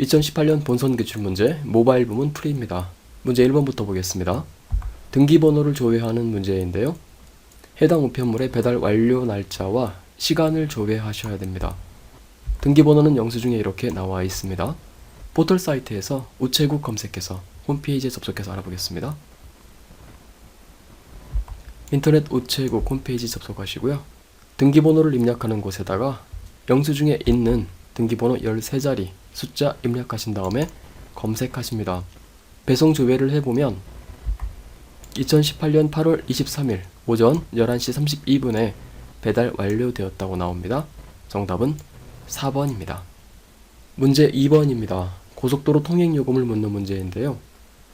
2018년 본선 기출 문제 모바일 부문 풀이입니다. 문제 1번부터 보겠습니다. 등기번호를 조회하는 문제인데요. 해당 우편물의 배달 완료 날짜와 시간을 조회하셔야 됩니다. 등기번호는 영수증에 이렇게 나와 있습니다. 포털 사이트에서 우체국 검색해서 홈페이지에 접속해서 알아보겠습니다. 인터넷 우체국 홈페이지 접속하시고요. 등기번호를 입력하는 곳에다가 영수증에 있는 등기번호 13자리 숫자 입력하신 다음에 검색하십니다. 배송 조회를 해보면 2018년 8월 23일 오전 11시 32분에 배달 완료되었다고 나옵니다. 정답은 4번입니다. 문제 2번입니다. 고속도로 통행 요금을 묻는 문제인데요.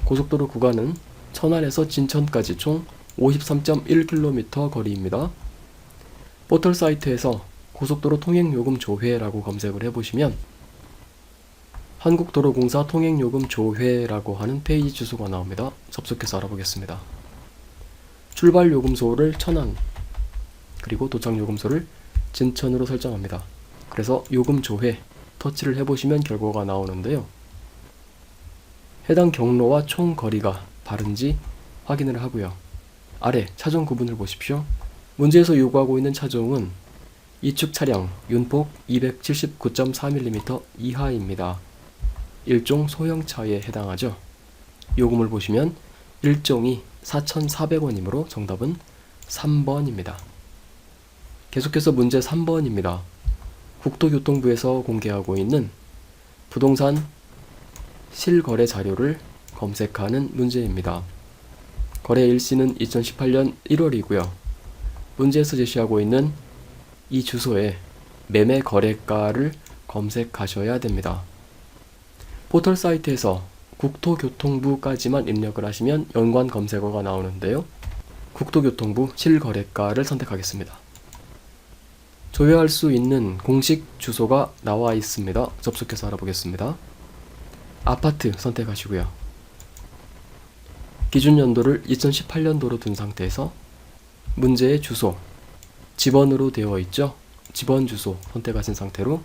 고속도로 구간은 천안에서 진천까지 총 53.1km 거리입니다. 포털 사이트에서 고속도로 통행요금 조회라고 검색을 해보시면 한국도로공사 통행요금 조회라고 하는 페이지 주소가 나옵니다. 접속해서 알아보겠습니다. 출발 요금소를 천안 그리고 도착 요금소를 진천으로 설정합니다. 그래서 요금 조회 터치를 해보시면 결과가 나오는데요. 해당 경로와 총 거리가 바른지 확인을 하고요. 아래 차종 구분을 보십시오. 문제에서 요구하고 있는 차종은 이축 차량 윤폭 279.4mm 이하입니다. 일종 소형차에 해당하죠. 요금을 보시면 일종이 4,400원이므로 정답은 3번입니다. 계속해서 문제 3번입니다. 국토교통부에서 공개하고 있는 부동산 실거래 자료를 검색하는 문제입니다. 거래 일시는 2018년 1월이고요. 문제에서 제시하고 있는 이 주소에 매매 거래가를 검색하셔야 됩니다. 포털 사이트에서 국토교통부까지만 입력을 하시면 연관 검색어가 나오는데요. 국토교통부 실거래가를 선택하겠습니다. 조회할 수 있는 공식 주소가 나와 있습니다. 접속해서 알아보겠습니다. 아파트 선택하시고요. 기준 연도를 2018년도로 둔 상태에서 문제의 주소, 집원으로 되어 있죠? 집원 주소 선택하신 상태로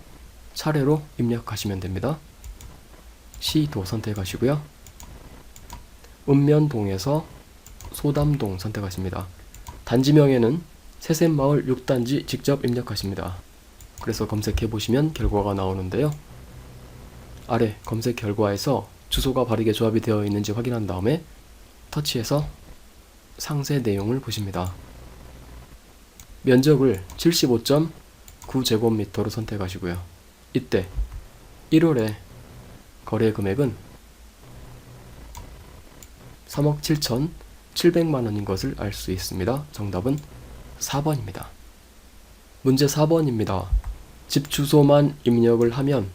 차례로 입력하시면 됩니다. 시도 선택하시고요. 읍면동에서 소담동 선택하십니다. 단지명에는 새샘마을 6단지 직접 입력하십니다. 그래서 검색해 보시면 결과가 나오는데요. 아래 검색 결과에서 주소가 바르게 조합이 되어 있는지 확인한 다음에 터치해서 상세 내용을 보십니다. 면적을 75.9제곱미터로 선택하시고요. 이때 1월에 거래 금액은 3억 7천 7백만 원인 것을 알 수 있습니다. 정답은 4번입니다. 문제 4번입니다. 집 주소만 입력을 하면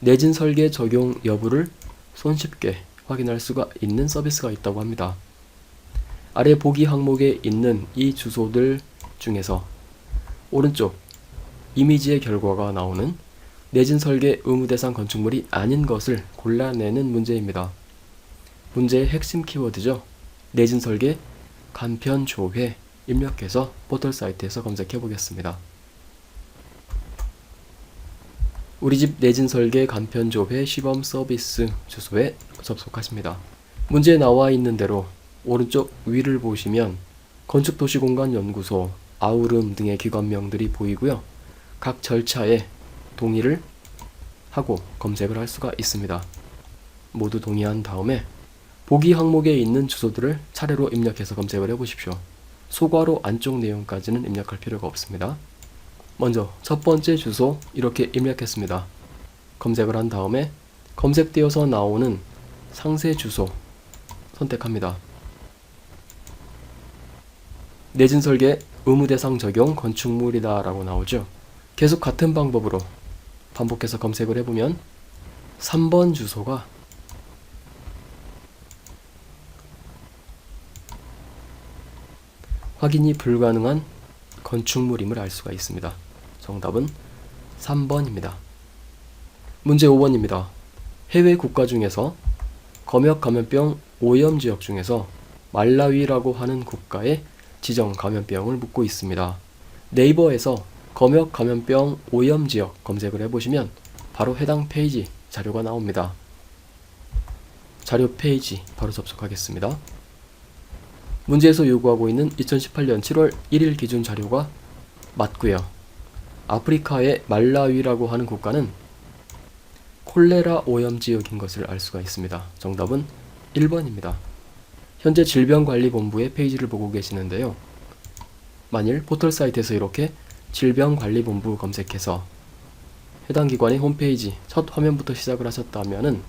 내진 설계 적용 여부를 손쉽게 확인할 수가 있는 서비스가 있다고 합니다. 아래 보기 항목에 있는 이 주소들 중에서 오른쪽 이미지의 결과가 나오는 내진 설계 의무 대상 건축물이 아닌 것을 골라내는 문제입니다. 문제의 핵심 키워드죠. 내진 설계 간편 조회 입력해서 포털 사이트에서 검색해 보겠습니다. 우리 집 내진 설계 간편 조회 시범 서비스 주소에 접속하십니다. 문제에 나와 있는 대로 오른쪽 위를 보시면 건축도시공간연구소, 아우름 등의 기관명들이 보이고요. 각 절차에 동의를 하고 검색을 할 수가 있습니다. 모두 동의한 다음에 보기 항목에 있는 주소들을 차례로 입력해서 검색을 해보십시오. 소괄호 안쪽 내용까지는 입력할 필요가 없습니다. 먼저 첫 번째 주소 이렇게 입력했습니다. 검색을 한 다음에 검색되어서 나오는 상세 주소 선택합니다. 내진 설계 의무 대상 적용 건축물이다 라고 나오죠. 계속 같은 방법으로 반복해서 검색을 해보면 3번 주소가 확인이 불가능한 건축물임을 알 수가 있습니다. 정답은 3번입니다. 문제 5번입니다. 해외 국가 중에서 검역 감염병 오염 지역 중에서 말라위라고 하는 국가의 지정 감염병을 묻고 있습니다. 네이버에서 검역 감염병 오염 지역 검색을 해보시면 바로 해당 페이지 자료가 나옵니다. 자료 페이지 바로 접속하겠습니다. 문제에서 요구하고 있는 2018년 7월 1일 기준 자료가 맞고요. 아프리카의 말라위라고 하는 국가는 콜레라 오염 지역인 것을 알 수가 있습니다. 정답은 1번입니다. 현재 질병관리본부의 페이지를 보고 계시는데요. 만일 포털 사이트에서 이렇게 질병관리본부 검색해서 해당 기관의 홈페이지 첫 화면부터 시작을 하셨다면은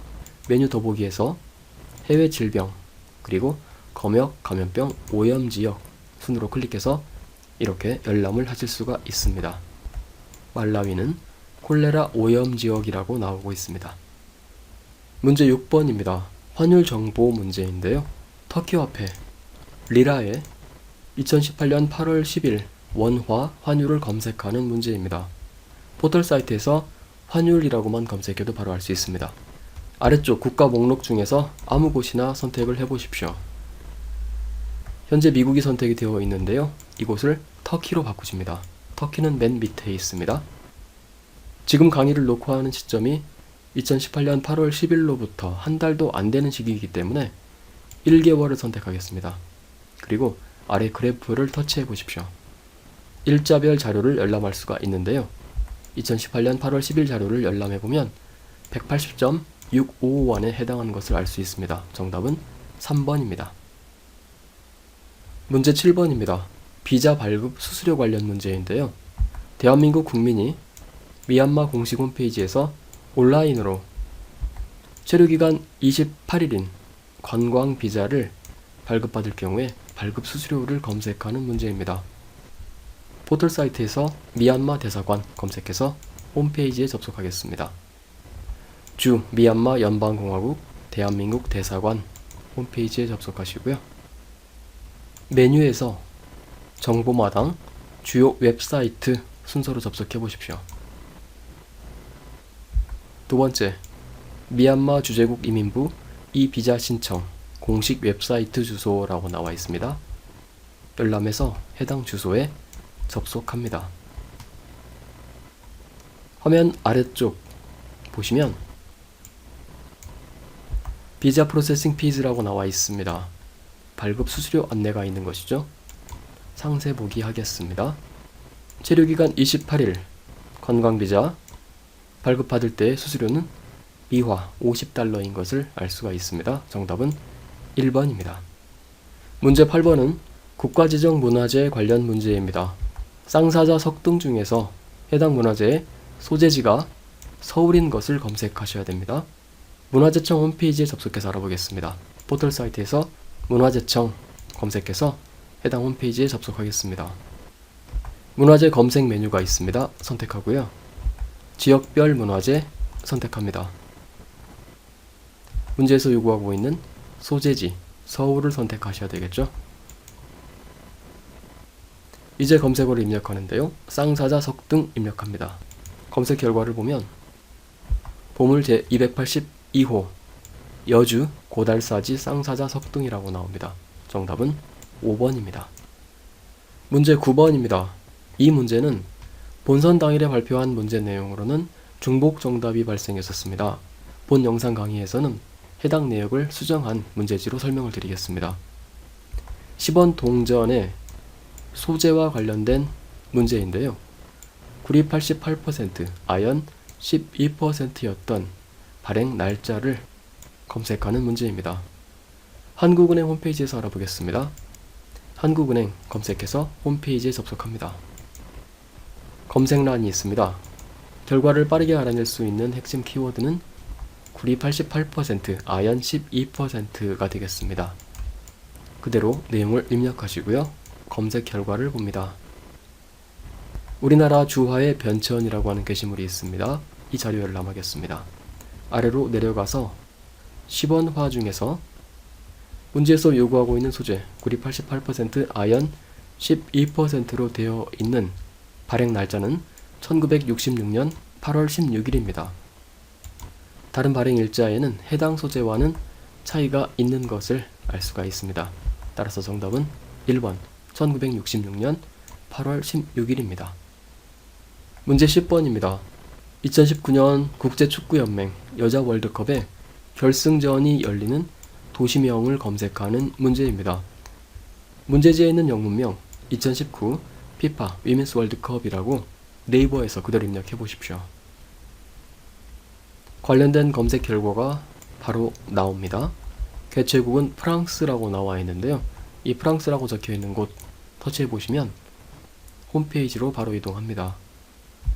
메뉴 더보기에서 해외 질병 그리고 검역 감염병 오염 지역 순으로 클릭해서 이렇게 열람을 하실 수가 있습니다. 말라위는 콜레라 오염 지역이라고 나오고 있습니다. 문제 6번입니다. 환율 정보 문제인데요. 터키 화폐 리라의 2018년 8월 10일 원화 환율을 검색하는 문제입니다. 포털 사이트에서 환율이라고만 검색해도 바로 알 수 있습니다. 아래쪽 국가 목록 중에서 아무 곳이나 선택을 해보십시오. 현재 미국이 선택이 되어 있는데요. 이곳을 터키로 바꾸십니다. 터키는 맨 밑에 있습니다. 지금 강의를 녹화하는 시점이 2018년 8월 10일로부터 한 달도 안 되는 시기이기 때문에 1개월을 선택하겠습니다. 그리고 아래 그래프를 터치해 보십시오. 일자별 자료를 열람할 수가 있는데요. 2018년 8월 10일 자료를 열람해 보면 180.655원에 해당하는 것을 알 수 있습니다. 정답은 3번입니다. 문제 7번입니다. 비자 발급 수수료 관련 문제인데요. 대한민국 국민이 미얀마 공식 홈페이지에서 온라인으로 체류기간 28일인 관광 비자를 발급받을 경우에 발급 수수료를 검색하는 문제입니다. 포털 사이트에서 미얀마 대사관 검색해서 홈페이지에 접속하겠습니다. 주 미얀마 연방공화국 대한민국 대사관 홈페이지에 접속하시고요. 메뉴에서 정보마당 주요 웹사이트 순서로 접속해 보십시오. 두 번째, 미얀마 주재국 이민부 이 비자 신청 공식 웹사이트 주소라고 나와 있습니다. 열람해서 해당 주소에 접속합니다. 화면 아래쪽 보시면 비자 프로세싱 피즈라고 나와 있습니다. 발급 수수료 안내가 있는 것이죠. 상세 보기 하겠습니다. 체류기간 28일 관광비자 발급받을 때 수수료는 미화 50달러인 것을 알 수가 있습니다. 정답은 1번입니다. 문제 8번은 국가지정 문화재 관련 문제입니다. 쌍사자 석등 중에서 해당 문화재의 소재지가 서울인 것을 검색하셔야 됩니다. 문화재청 홈페이지에 접속해서 알아보겠습니다. 포털 사이트에서 문화재청 검색해서 해당 홈페이지에 접속하겠습니다. 문화재 검색 메뉴가 있습니다. 선택하고요. 지역별 문화재 선택합니다. 문제에서 요구하고 있는 소재지 서울을 선택하셔야 되겠죠. 이제 검색어를 입력하는데요. 쌍사자 석등 입력합니다. 검색 결과를 보면 보물 제 282호 여주 고달사지 쌍사자 석등이라고 나옵니다. 정답은 5번입니다. 문제 9번입니다. 이 문제는 본선 당일에 발표한 문제 내용으로는 중복 정답이 발생했었습니다. 본 영상 강의에서는 해당 내역을 수정한 문제지로 설명을 드리겠습니다. 10원 동전의 소재와 관련된 문제인데요. 구리 88%, 아연 12%였던 발행 날짜를 검색하는 문제입니다. 한국은행 홈페이지에서 알아보겠습니다. 한국은행 검색해서 홈페이지에 접속합니다. 검색란이 있습니다. 결과를 빠르게 알아낼 수 있는 핵심 키워드는 구리 88%, 아연 12%가 되겠습니다. 그대로 내용을 입력하시고요. 검색 결과를 봅니다. 우리나라 주화의 변천이라고 하는 게시물이 있습니다. 이 자료 열람하겠습니다. 아래로 내려가서 10원화 중에서 문제에서 요구하고 있는 소재 구리 88% 아연 12%로 되어 있는 발행 날짜는 1966년 8월 16일입니다. 다른 발행 일자에는 해당 소재와는 차이가 있는 것을 알 수가 있습니다. 따라서 정답은 1번 1966년 8월 16일입니다. 문제 10번입니다. 2019년 국제축구연맹 여자 월드컵의 결승전이 열리는 도시명을 검색하는 문제입니다. 문제지에 있는 영문명 2019 피파 위men스 월드컵이라고 네이버에서 그대로 입력해 보십시오. 관련된 검색 결과가 바로 나옵니다. 개최국은 프랑스라고 나와 있는데요. 이 프랑스라고 적혀 있는 곳 터치해 보시면 홈페이지로 바로 이동합니다.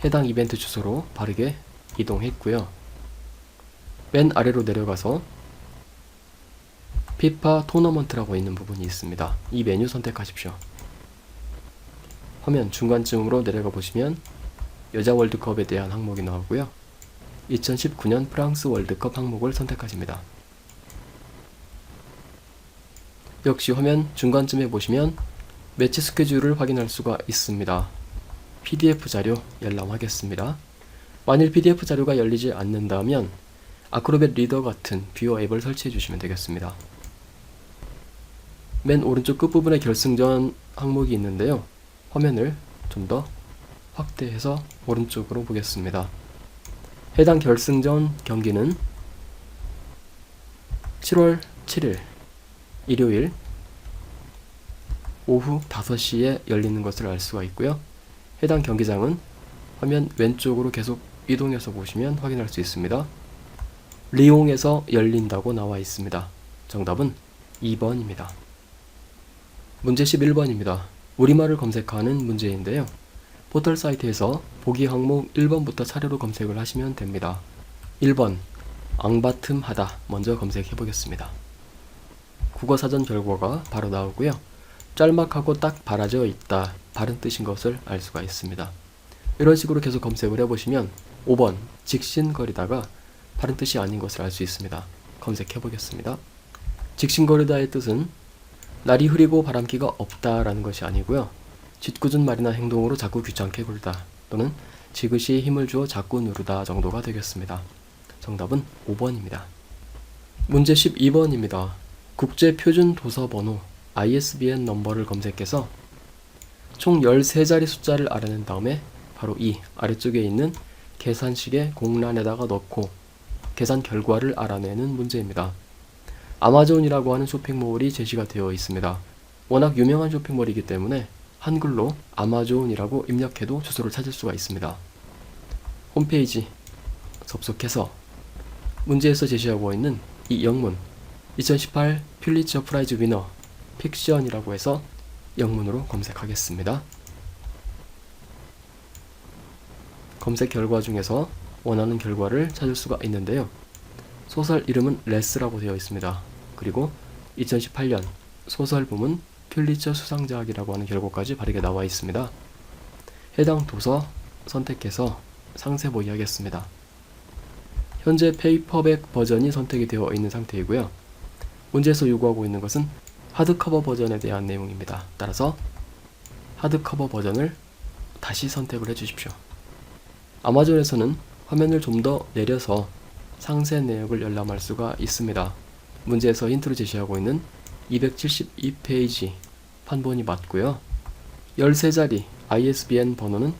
해당 이벤트 주소로 바르게 이동했고요. 맨 아래로 내려가서 피파 토너먼트라고 있는 부분이 있습니다. 이 메뉴 선택하십시오. 화면 중간쯤으로 내려가 보시면 여자 월드컵에 대한 항목이 나오고요. 2019년 프랑스 월드컵 항목을 선택하십니다. 역시 화면 중간쯤에 보시면 매치 스케줄을 확인할 수가 있습니다. PDF 자료 열람하겠습니다. 만일 PDF 자료가 열리지 않는다면 아크로벳 리더 같은 뷰어 앱을 설치해 주시면 되겠습니다. 맨 오른쪽 끝부분에 결승전 항목이 있는데요. 화면을 좀 더 확대해서 오른쪽으로 보겠습니다. 해당 결승전 경기는 7월 7일 일요일 오후 5시에 열리는 것을 알 수가 있고요. 해당 경기장은 화면 왼쪽으로 계속 이동해서 보시면 확인할 수 있습니다. 리옹에서 열린다고 나와 있습니다. 정답은 2번입니다. 문제 11번입니다. 우리말을 검색하는 문제인데요. 포털 사이트에서 보기 항목 1번부터 차례로 검색을 하시면 됩니다. 1번 앙바틈 하다 먼저 검색해 보겠습니다. 국어 사전 결과가 바로 나오고요. 짤막하고 딱 바라져 있다 바른 뜻인 것을 알 수가 있습니다. 이런 식으로 계속 검색을 해보시면 5번 직신거리다가 바른 뜻이 아닌 것을 알 수 있습니다. 검색해 보겠습니다. 직신거리다의 뜻은 날이 흐리고 바람기가 없다라는 것이 아니고요. 짓궂은 말이나 행동으로 자꾸 귀찮게 굴다 또는 지그시 힘을 주어 자꾸 누르다 정도가 되겠습니다. 정답은 5번입니다. 문제 12번입니다. 국제표준도서번호 ISBN 넘버를 검색해서 총 13자리 숫자를 알아낸 다음에 바로 이 아래쪽에 있는 계산식의 공란에다가 넣고 계산 결과를 알아내는 문제입니다. 아마존이라고 하는 쇼핑몰이 제시가 되어 있습니다. 워낙 유명한 쇼핑몰이기 때문에 한글로 아마존이라고 입력해도 주소를 찾을 수가 있습니다. 홈페이지 접속해서 문제에서 제시하고 있는 이 영문 2018 퓰리처 프라이즈 위너 픽션이라고 해서 영문으로 검색하겠습니다. 검색 결과 중에서 원하는 결과를 찾을 수가 있는데요. 소설 이름은 레스라고 되어 있습니다. 그리고 2018년 소설 부문 퓰리처 수상작이라고 하는 결과까지 바르게 나와 있습니다. 해당 도서 선택해서 상세 보기 하겠습니다. 현재 페이퍼백 버전이 선택이 되어 있는 상태이고요. 문제에서 요구하고 있는 것은 하드커버 버전에 대한 내용입니다. 따라서 하드커버 버전을 다시 선택을 해 주십시오. 아마존에서는 화면을 좀 더 내려서 상세 내역을 열람할 수가 있습니다. 문제에서 힌트를 제시하고 있는 272페이지 판본이 맞고요. 13자리 ISBN 번호는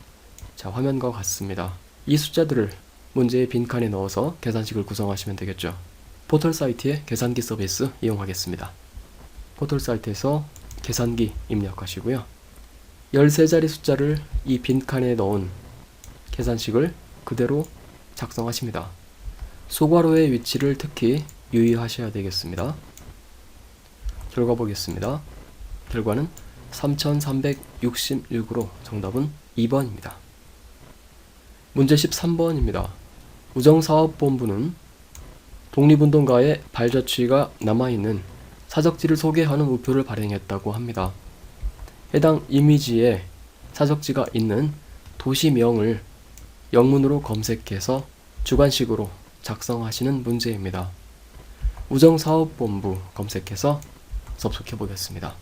자 화면과 같습니다. 이 숫자들을 문제의 빈칸에 넣어서 계산식을 구성하시면 되겠죠. 포털 사이트의 계산기 서비스 이용하겠습니다. 포털 사이트에서 계산기 입력하시고요. 13자리 숫자를 이 빈칸에 넣은 계산식을 그대로 작성하십니다. 소괄호의 위치를 특히 유의하셔야 되겠습니다. 결과 보겠습니다. 결과는 3366으로 정답은 2번입니다. 문제 13번입니다. 우정사업본부는 독립운동가의 발자취가 남아있는 사적지를 소개하는 우표를 발행했다고 합니다. 해당 이미지에 사적지가 있는 도시명을 영문으로 검색해서 주관식으로 작성하시는 문제입니다. 우정사업본부 검색해서 접속해 보겠습니다.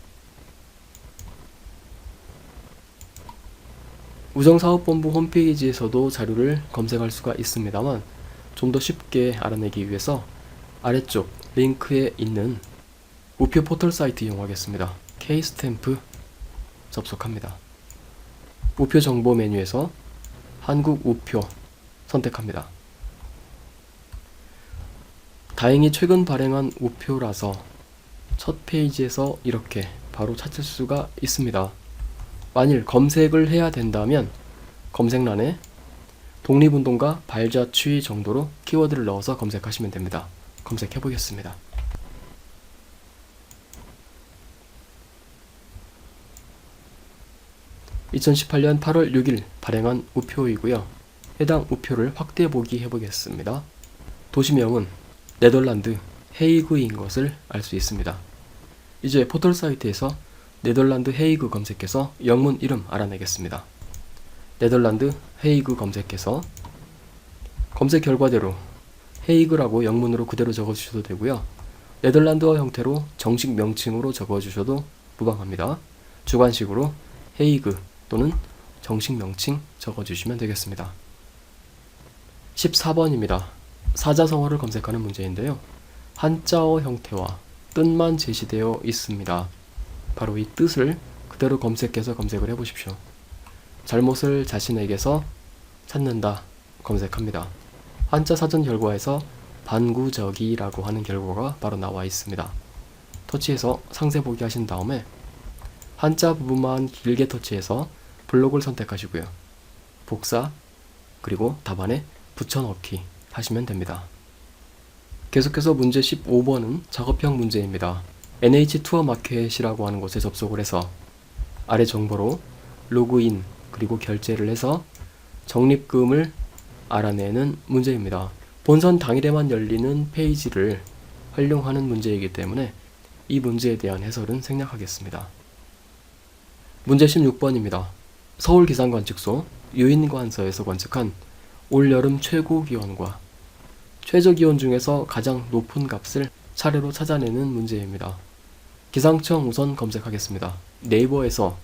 우정사업본부 홈페이지에서도 자료를 검색할 수가 있습니다만 좀 더 쉽게 알아내기 위해서 아래쪽 링크에 있는 우표 포털 사이트 이용하겠습니다. K스탬프 접속합니다. 우표 정보 메뉴에서 한국 우표 선택합니다. 다행히 최근 발행한 우표라서 첫 페이지에서 이렇게 바로 찾을 수가 있습니다. 만일 검색을 해야 된다면 검색란에 독립운동가 발자취 정도로 키워드를 넣어서 검색하시면 됩니다. 검색해 보겠습니다. (2018년 8월 6일) 발행한 우표이고요. 해당 우표를 확대 보기 해보겠습니다. 도시명은 네덜란드 헤이그인 것을 알 수 있습니다. 이제 포털 사이트에서 네덜란드 헤이그 검색해서 영문 이름 알아내겠습니다. 네덜란드 헤이그 검색해서 검색 결과대로 헤이그라고 영문으로 그대로 적어주셔도 되고요. 네덜란드어 형태로 정식 명칭으로 적어주셔도 무방합니다. 주관식으로 헤이그 또는 정식 명칭 적어주시면 되겠습니다. 14번입니다. 사자성어를 검색하는 문제인데요. 한자어 형태와 뜻만 제시되어 있습니다. 바로 이 뜻을 그대로 검색해서 검색을 해보십시오. 잘못을 자신에게서 찾는다 검색합니다. 한자 사전 결과에서 반구적이라고 하는 결과가 바로 나와 있습니다. 터치해서 상세 보기 하신 다음에 한자 부분만 길게 터치해서 블록을 선택하시고요. 복사 그리고 답안에 붙여넣기 하시면 됩니다. 계속해서 문제 15번은 작업형 문제입니다. NH 투어 마켓이라고 하는 곳에 접속을 해서 아래 정보로 로그인 그리고 결제를 해서 적립금을 알아내는 문제입니다. 본선 당일에만 열리는 페이지를 활용하는 문제이기 때문에 이 문제에 대한 해설은 생략하겠습니다. 문제 16번입니다. 서울 기상관측소 유인관서에서 관측한 올여름 최고 기온과 최저 기온 중에서 가장 높은 값을 차례로 찾아내는 문제입니다. 기상청 우선 검색하겠습니다. 네이버에서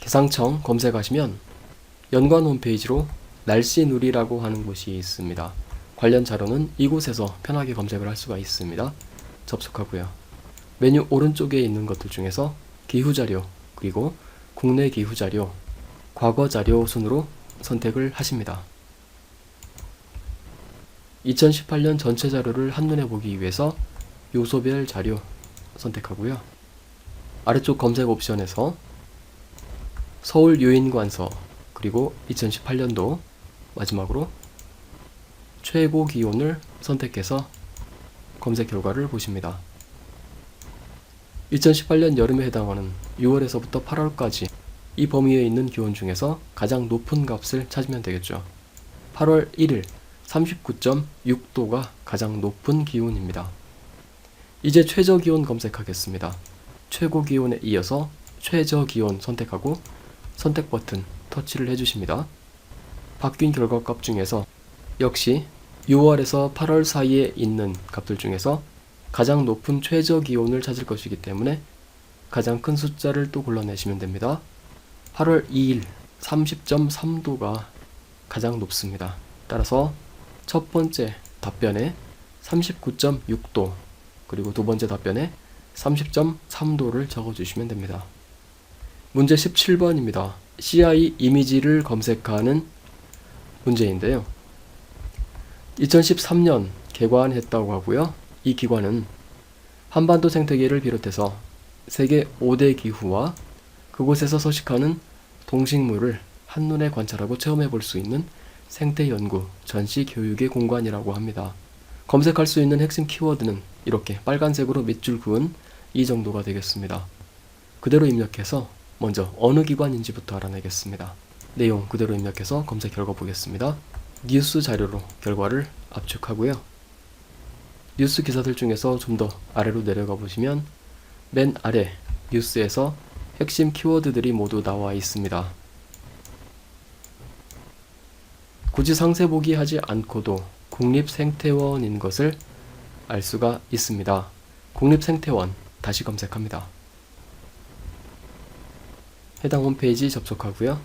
기상청 검색하시면 연관 홈페이지로 날씨 누리라고 하는 곳이 있습니다. 관련 자료는 이곳에서 편하게 검색을 할 수가 있습니다. 접속하고요. 메뉴 오른쪽에 있는 것들 중에서 기후 자료, 그리고 국내 기후 자료, 과거 자료 순으로 선택을 하십니다. 2018년 전체 자료를 한눈에 보기 위해서 요소별 자료 선택하고요. 아래쪽 검색 옵션에서 서울 유인관서 그리고 2018년도 마지막으로 최고 기온을 선택해서 검색 결과를 보십니다. 2018년 여름에 해당하는 6월에서부터 8월까지 이 범위에 있는 기온 중에서 가장 높은 값을 찾으면 되겠죠. 8월 1일 39.6도가 가장 높은 기온입니다. 이제 최저 기온 검색하겠습니다. 최고 기온에 이어서 최저 기온 선택하고 선택 버튼 터치를 해주십니다. 바뀐 결과 값 중에서 역시 6월에서 8월 사이에 있는 값들 중에서 가장 높은 최저 기온을 찾을 것이기 때문에 가장 큰 숫자를 또 골라내시면 됩니다. 8월 2일 30.3도가 가장 높습니다. 따라서 첫 번째 답변에 39.6도 그리고 두 번째 답변에 30.3도를 적어주시면 됩니다. 문제 17번입니다. CI 이미지를 검색하는 문제인데요. 2013년 개관했다고 하고요. 이 기관은 한반도 생태계를 비롯해서 세계 5대 기후와 그곳에서 서식하는 동식물을 한눈에 관찰하고 체험해 볼 수 있는 생태 연구, 전시 교육의 공간이라고 합니다. 검색할 수 있는 핵심 키워드는 이렇게 빨간색으로 밑줄 그은 이 정도가 되겠습니다. 그대로 입력해서 먼저 어느 기관인지부터 알아내겠습니다. 내용 그대로 입력해서 검색 결과 보겠습니다. 뉴스 자료로 결과를 압축하고요. 뉴스 기사들 중에서 좀 더 아래로 내려가 보시면 맨 아래 뉴스에서 핵심 키워드들이 모두 나와 있습니다. 굳이 상세 보기 하지 않고도 국립생태원인 것을 알 수가 있습니다. 국립생태원 다시 검색합니다. 해당 홈페이지 접속하고요.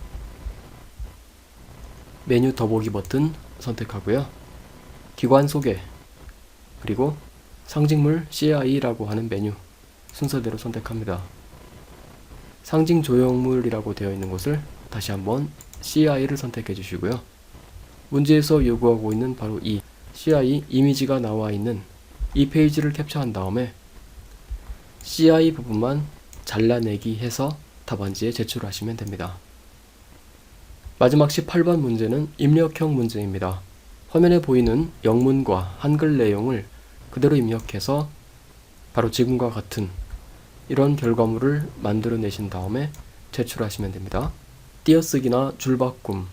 메뉴 더보기 버튼 선택하고요. 기관 소개 그리고 상징물 CI라고 하는 메뉴 순서대로 선택합니다. 상징 조형물이라고 되어 있는 곳을 다시 한번 CI를 선택해 주시고요. 문제에서 요구하고 있는 바로 이 CI 이미지가 나와 있는 이 페이지를 캡처한 다음에 CI 부분만 잘라내기 해서 답안지에 제출하시면 됩니다. 마지막 18번 문제는 입력형 문제입니다. 화면에 보이는 영문과 한글 내용을 그대로 입력해서 바로 지금과 같은 이런 결과물을 만들어내신 다음에 제출하시면 됩니다. 띄어쓰기나 줄바꿈,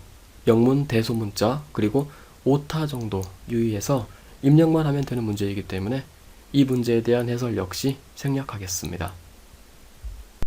영문 대소문자, 그리고 오타 정도 유의해서 입력만 하면 되는 문제이기 때문에 이 문제에 대한 해설 역시 생략하겠습니다.